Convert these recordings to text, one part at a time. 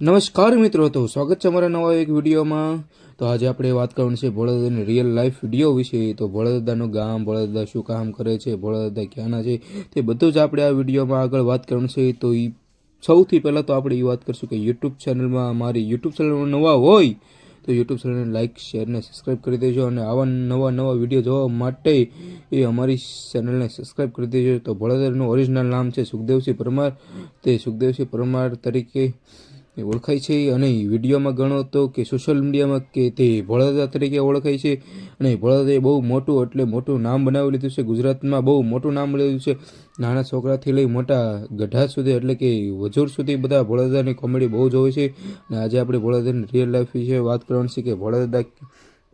નમસ્કાર મિત્રો, તો સ્વાગત છે અમારા નવા એક વિડીયોમાં. તો આજે આપણે વાત કરવાની છે ભોળાદાદાની રિયલ લાઈફ વીડિયો વિશે. તો ભોળાદાદાનું ગામ, ભોળાદાદા શું કામ કરે છે, ભોળાદાદા ક્યાંના છે, તે બધું જ આપણે આ વિડીયોમાં આગળ વાત કરવાની છે. તો એ સૌથી પહેલાં તો આપણે એ વાત કરીશું કે યુટ્યુબ ચેનલમાં મારી યુટ્યુબ ચેનલમાં નવા હોય, તો યુટ્યુબ ચેનલને લાઇક શેર ને સબસ્ક્રાઈબ કરી દેજો. અને આવા નવા નવા વીડિયો જોવા માટે એ અમારી ચેનલને સબસ્ક્રાઈબ કરી દેજો. તો ભોળાદાદાનું ઓરિજિનલ નામ છે સુખદેવસિંહ પરમાર. તે સુખદેવસિંહ પરમાર તરીકે ઓળખાય છે અને વિડીયોમાં ગણો તો કે સોશિયલ મીડિયામાં કે તે વડોદરા તરીકે ઓળખાય છે અને ભોળાદાદાએ બહુ મોટું એટલે મોટું નામ બનાવી લીધું છે. ગુજરાતમાં બહુ મોટું નામ લીધું છે. નાના છોકરાથી લઈ મોટા ગઢા સુધી એટલે કે વજૂર સુધી બધા ભોળાદાદાની કોમેડી બહુ જ હોય છે. અને આજે આપણે ભોળાદાદાની રિયલ લાઈફ વિશે વાત કરવાની છે કે ભોળાદાદા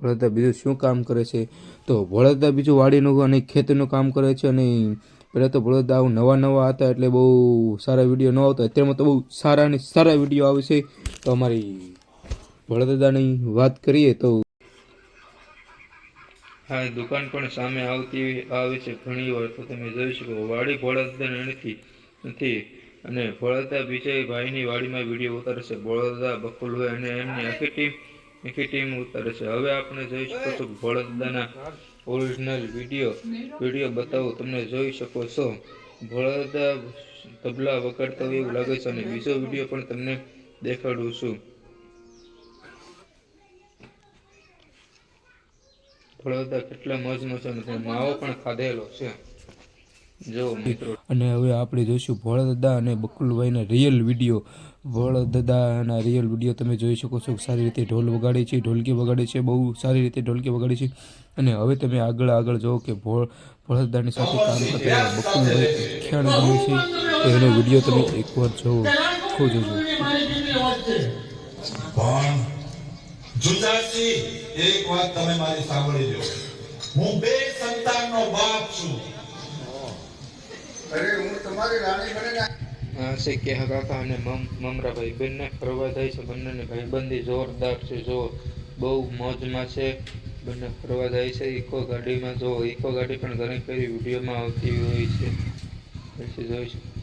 ભોળાદાદા બીજું શું કામ કરે છે? તો વડોદરા બીજું વાડીનું અને ખેતીનું કામ કરે છે અને પહેલાં તો આવું નવા નવા હતા એટલે બહુ સારા વીડિયો ન આવતા અત્યારમાં તો બહુ સારા અને સારા વીડિયો આવે છે. તો અમારી બળદાદાની વાત કરીએ તો હા દુકાન પણ સામે આવતી આવે છે ઘણી વાર. તો તમે જોઈ શકો, વાડી ભોળાદાદા નથી નથી. અને બળદા વિજય ભાઈની વાડીમાં વીડિયો ઉતારે છે. બકુલ બકુલભાઈ અને એમની આખી ટીમ આખી ટીમ ઉતારે છે. હવે આપણે જોઈ શકો છો ભોળદાના ઓરિજિનલ વીડિયો વીડિયો બતાવો તમને જોઈ શકો છો. ભોળદા તબલા વગાડતા હોય એવું લાગે છે અને બીજો વીડિયો પણ તમને દેખાડું છું. ભોળદા કેટલા મોજ છે. અને માવો પણ ખાધેલો છે. અને હવે આપણે જોઈશું ભોળાદાદા અને બકુલભાઈના રિયલ વીડિયો ભોળાદાદાના રિયલ વીડિયો તમે જોઈ શકો છો સારી રીતે ઢોલ વગાડે છે ઢોલકી વગાડે છે બહુ સારી રીતે ઢોલકી વગાડે છે. અને હવે તમે આગળ આગળ જોવો કે ભોળ ભોળાદાદાની સાથે કામ કરતા બકુલભાઈ ખ્યાલ ગમે છે. તો એનો વીડિયો તમે એકવાર જોવો ખૂબ જોજો જુદાસી એક વાત તમે મારી સાંભળી લો. હું બે સંતાનનો બાપ છું. હું છે કે કાકા અને મમ મમરાભાઈ બંને ફરવા જાય છે. બંનેની ભાઈબંધી જોરદાર છે. જો, બહુ મોજમાં છે. બંને ફરવા જાય છે. ઇકો ગાડીમાં જો, ઇકો ગાડી પણ ઘણી ફેરી વિડીયોમાં આવતી હોય છે. પછી જોઈ શકો